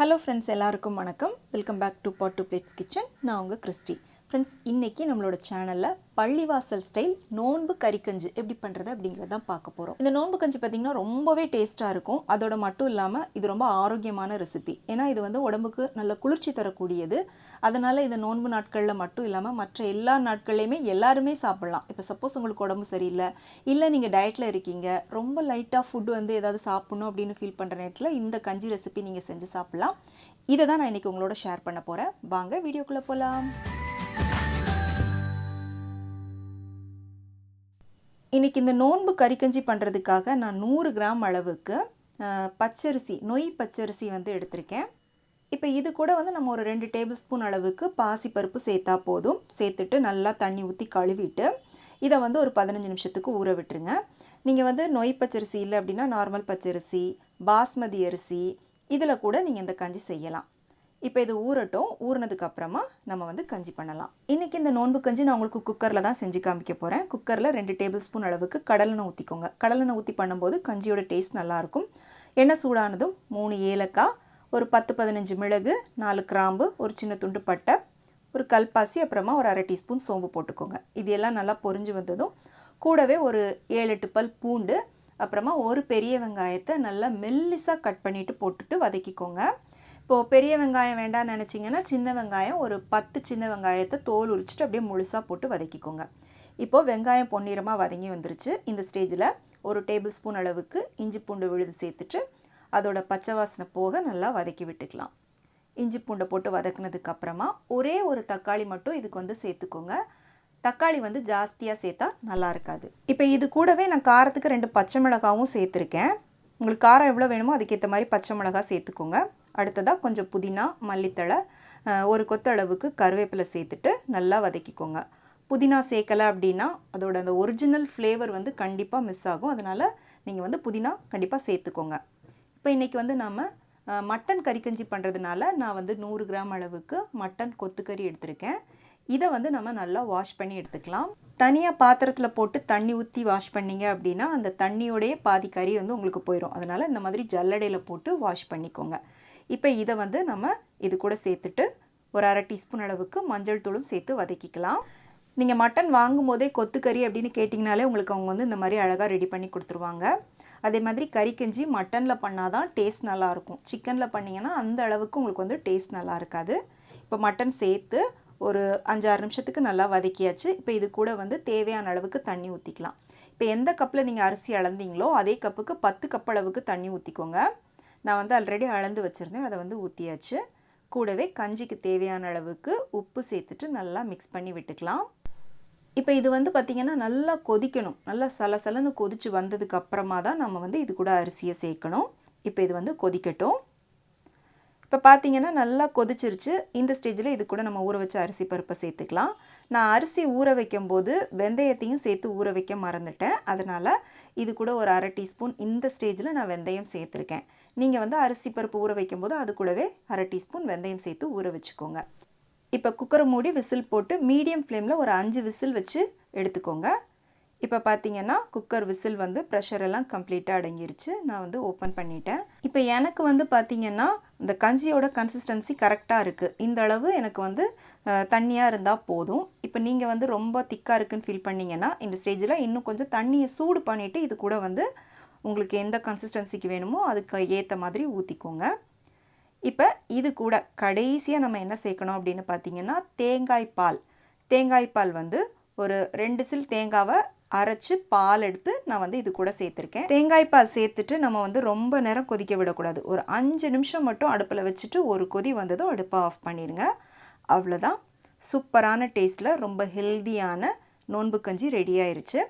Hello friends எல்லாருக்கும் வணக்கம். Welcome back to pot to plates kitchen நான் உங்கள் கிறிஸ்டி. ஃப்ரெண்ட்ஸ் இன்றைக்கி நம்மளோட சேனலில் பள்ளிவாசல் ஸ்டைல் நோன்பு கறிக்கஞ்சு எப்படி பண்ணுறது அப்படிங்கிறத தான் பார்க்க போகிறோம் இந்த நோன்பு கஞ்சி பார்த்திங்கன்னா ரொம்பவே டேஸ்ட்டாக இருக்கும். அதோட மட்டும் இல்லாமல் இது ரொம்ப ஆரோக்கியமான ரெசிபி ஏன்னா இது வந்து உடம்புக்கு நல்ல குளிர்ச்சி தரக்கூடியது. அதனால் இந்த நோன்பு நாட்களில் மட்டும் இல்லாமல் மற்ற எல்லா நாட்கள்லையுமே எல்லாருமே சாப்பிட்லாம். இப்போ சப்போஸ் உங்களுக்கு உடம்பு சரியில்லை இல்லை நீங்கள் டயட்டில் இருக்கீங்க ரொம்ப லைட்டாக ஃபுட் வந்து ஏதாவது சாப்பிட்ணும் அப்படின்னு ஃபீல் பண்ணுற நேரத்தில் இந்த கஞ்சி ரெசிபி நீங்கள் செஞ்சு சாப்பிட்லாம். இதை தான் நான் இன்றைக்கி உங்களோட ஷேர் பண்ண போகிறேன் வாங்க வீடியோக்குள்ளே போகலாம் இன்றைக்கி இந்த நோன்பு கறிக்கஞ்சி பண்ணுறதுக்காக நான் நூறு கிராம் அளவுக்கு பச்சரிசி நொய் பச்சரிசி வந்து எடுத்திருக்கேன். இப்போ இது கூட வந்து நம்ம ஒரு ரெண்டு டேபிள் ஸ்பூன் அளவுக்கு பாசிப்பருப்பு சேர்த்தா போதும். சேர்த்துட்டு நல்லா தண்ணி ஊற்றி கழுவிட்டு இதை வந்து ஒரு பதினஞ்சு நிமிஷத்துக்கு ஊற விட்டுருங்க. நீங்கள் வந்து நொய் பச்சரிசி இல்லை அப்படின்னா நார்மல் பச்சரிசி பாஸ்மதி அரிசி இதில் கூட நீங்கள் இந்த கஞ்சி செய்யலாம். இப்போ இது ஊறட்டும் ஊறினதுக்கு அப்புறமா நம்ம வந்து கஞ்சி பண்ணலாம். இன்றைக்கி இந்த நோன்பு கஞ்சி நான் உங்களுக்கு குக்கரில் தான் செஞ்சு காமிக்க போகிறேன் குக்கரில் ரெண்டு டேபிள் ஸ்பூன் அளவுக்கு கடலெண்ணெய் ஊற்றிக்கோங்க கடலெண்ணெய் ஊற்றி பண்ணும்போது கஞ்சியோட டேஸ்ட் நல்லாயிருக்கும் எண்ணெய் சூடானதும் மூணு ஏலக்காய் ஒரு பத்து பதினஞ்சு மிளகு நாலு கிராம்பு ஒரு சின்ன துண்டு பட்டை ஒரு கல்பாசி அப்புறமா ஒரு அரை டீஸ்பூன் சோம்பு போட்டுக்கோங்க. இது எல்லாம் நல்லா பொரிஞ்சு வந்ததும் கூடவே ஒரு ஏழு எட்டு பல் பூண்டு அப்புறமா ஒரு பெரிய வெங்காயத்தை நல்லா மெல்லிசாக கட் பண்ணிவிட்டு போட்டுட்டு வதக்கிக்கோங்க. இப்போது பெரிய வெங்காயம் வேண்டாம்னு நினச்சிங்கன்னா சின்ன வெங்காயம் ஒரு பத்து சின்ன வெங்காயத்தை தோல் உரிச்சிட்டு அப்படியே முழுசாக போட்டு வதக்கிக்கோங்க. இப்போது வெங்காயம் பொன்னிறமாக வதங்கி வந்துருச்சு. இந்த ஸ்டேஜில் ஒரு டேபிள் ஸ்பூன் அளவுக்கு இஞ்சி பூண்டு விழுது சேர்த்துட்டு அதோட பச்சை வாசனை போக நல்லா வதக்கி விட்டுக்கலாம். இஞ்சி பூண்டை போட்டு வதக்குனதுக்கப்புறமா ஒரே ஒரு தக்காளி மட்டும் இதுக்கு வந்து சேர்த்துக்கோங்க. தக்காளி வந்து ஜாஸ்தியாக சேர்த்தா நல்லா இருக்காது. இப்போ இது கூடவே நான் காரத்துக்கு ரெண்டு பச்சை மிளகாவும் சேர்த்துருக்கேன். உங்களுக்கு காரம் எவ்வளோ வேணுமோ அதுக்கேற்ற மாதிரி பச்சை மிளகா சேர்த்துக்கோங்க. அடுத்ததாக கொஞ்சம் புதினா மல்லித்தழை ஒரு கொத்தளவுக்கு கருவேப்பிலை சேர்த்துட்டு நல்லா வதக்கிக்கோங்க. புதினா சேர்க்கலை அப்படின்னா அதோட அந்த ஒரிஜினல் ஃப்ளேவர் வந்து கண்டிப்பாக மிஸ் ஆகும். அதனால் நீங்கள் வந்து புதினா கண்டிப்பாக சேர்த்துக்கோங்க. இப்போ இன்றைக்கி வந்து நாம் மட்டன் கறிக்கஞ்சி பண்ணுறதுனால நான் வந்து நூறு கிராம் அளவுக்கு மட்டன் கொத்துக்கறி எடுத்திருக்கேன். இதை வந்து நம்ம நல்லா வாஷ் பண்ணி எடுத்துக்கலாம். தனியாக பாத்திரத்தில் போட்டு தண்ணி ஊற்றி வாஷ் பண்ணீங்க அப்படின்னா அந்த தண்ணியோடைய பாதி கறி வந்து உங்களுக்கு போயிடும் அதனால் இந்த மாதிரி ஜல்லடையில் போட்டு வாஷ் பண்ணிக்கோங்க. இப்போ இதை வந்து நம்ம இது கூட சேர்த்துட்டு ஒரு அரை டீஸ்பூன் அளவுக்கு மஞ்சள் தூளும் சேர்த்து வதக்கிக்கலாம். நீங்கள் மட்டன் வாங்கும் போதே கொத்துக்கறி அப்படின்னு கேட்டிங்கனாலே உங்களுக்கு அவங்க வந்து இந்த மாதிரி அழகாக ரெடி பண்ணி கொடுத்துருவாங்க. அதே மாதிரி கறி கஞ்சி மட்டனில் பண்ணால் தான் டேஸ்ட் நல்லாயிருக்கும் சிக்கனில் பண்ணிங்கன்னா அந்த அளவுக்கு உங்களுக்கு வந்து டேஸ்ட் நல்லா இருக்காது. இப்போ மட்டன் சேர்த்து ஒரு அஞ்சாறு நிமிஷத்துக்கு நல்லா வதக்கியாச்சு. இப்போ இது கூட வந்து தேவையான அளவுக்கு தண்ணி ஊற்றிக்கலாம் இப்போ எந்த கப்பில் நீங்கள் அரிசி அளந்தீங்களோ அதே கப்புக்கு பத்து கப் அளவுக்கு தண்ணி ஊற்றிக்கோங்க நான் வந்து ஆல்ரெடி அளந்து வச்சுருந்தேன். அதை வந்து ஊற்றியாச்சு கூடவே கஞ்சிக்கு தேவையான அளவுக்கு உப்பு சேர்த்துட்டு நல்லா மிக்ஸ் பண்ணி விட்டுக்கலாம். இப்போ இது வந்து பார்த்திங்கன்னா நல்லா கொதிக்கணும். நல்லா சலசலன்னு கொதித்து வந்ததுக்கு அப்புறமா தான் நம்ம வந்து இது கூட அரிசியை சேர்க்கணும். இப்போ இது வந்து கொதிக்கட்டும். இப்போ பார்த்தீங்கன்னா நல்லா கொதிச்சிருச்சு. இந்த ஸ்டேஜில் இது கூட நம்ம ஊற வச்ச அரிசி பருப்பை சேர்த்துக்கலாம். நான் அரிசி ஊற வைக்கும்போது வெந்தயத்தையும் சேர்த்து ஊற வைக்க மறந்துட்டேன். அதனால் இது கூட ஒரு அரை டீஸ்பூன் இந்த ஸ்டேஜில் நான் வெந்தயம் சேர்த்துருக்கேன். நீங்கள் வந்து அரிசி பருப்பு ஊற வைக்கும்போது அது கூடவே அரை டீஸ்பூன் வெந்தயம் சேர்த்து ஊற வச்சுக்கோங்க. இப்போ குக்கரை மூடி விசில் போட்டு மீடியம் ஃப்ளேமில் ஒரு அஞ்சு விசில் வச்சு எடுத்துக்கோங்க. இப்போ பார்த்தீங்கன்னா குக்கர் விசில் வந்து ப்ரெஷர் எல்லாம் கம்ப்ளீட்டாக அடங்கிருச்சு. நான் வந்து ஓப்பன் பண்ணிட்டேன். இப்போ எனக்கு வந்து பார்த்தீங்கன்னா இந்த கஞ்சியோட கன்சிஸ்டன்சி கரெக்டாக இருக்குது இந்த அளவு எனக்கு வந்து தண்ணியாக இருந்தால் போதும். இப்போ நீங்கள் வந்து ரொம்ப திக்காக இருக்குதுன்னு ஃபீல் பண்ணீங்கன்னா இந்த ஸ்டேஜில் இன்னும் கொஞ்சம் தண்ணியை சூடு பண்ணிவிட்டு இது கூட வந்து உங்களுக்கு எந்த கன்சிஸ்டன்சிக்கு வேணுமோ அதுக்கு ஏற்ற மாதிரி ஊற்றிக்கோங்க இப்போ இது கூட கடைசியாக நம்ம என்ன சேர்க்கணும் அப்படின்னு பார்த்தீங்கன்னா தேங்காய் பால். தேங்காய் பால் வந்து ஒரு ரெண்டு சில் தேங்காவை அரைச்சு பால் எடுத்து நான் வந்து இது கூட சேர்த்துருக்கேன். தேங்காய் பால் சேர்த்துட்டு நம்ம வந்து ரொம்ப நேரம் கொதிக்க விடக்கூடாது. ஒரு அஞ்சு நிமிஷம் மட்டும் அடுப்பில் வச்சுட்டு ஒரு கொதி வந்ததும் அடுப்பை ஆஃப் பண்ணிடுங்க அவ்வளோதான். சூப்பரான டேஸ்ட்டில் ரொம்ப ஹெல்தியான நோன்பு கஞ்சி ரெடி ஆயிருச்சு.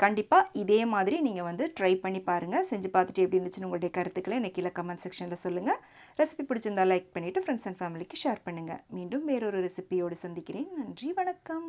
கண்டிப்பாக இதே மாதிரி நீங்கள் வந்து ட்ரை பண்ணி பாருங்கள் செஞ்சு பார்த்துட்டு எப்படி இருந்துச்சுன்னு உங்களுடைய கருத்துக்களை எனக்கு கீழே கமெண்ட் செக்ஷனில் சொல்லுங்கள் ரெசிபி பிடிச்சிருந்தா லைக் பண்ணிவிட்டு ஃப்ரெண்ட்ஸ் அண்ட் ஃபேமிலிக்கு ஷேர் பண்ணுங்கள் மீண்டும் வேறொரு ரெசிபியோடு சந்திக்கிறேன். நன்றி வணக்கம்.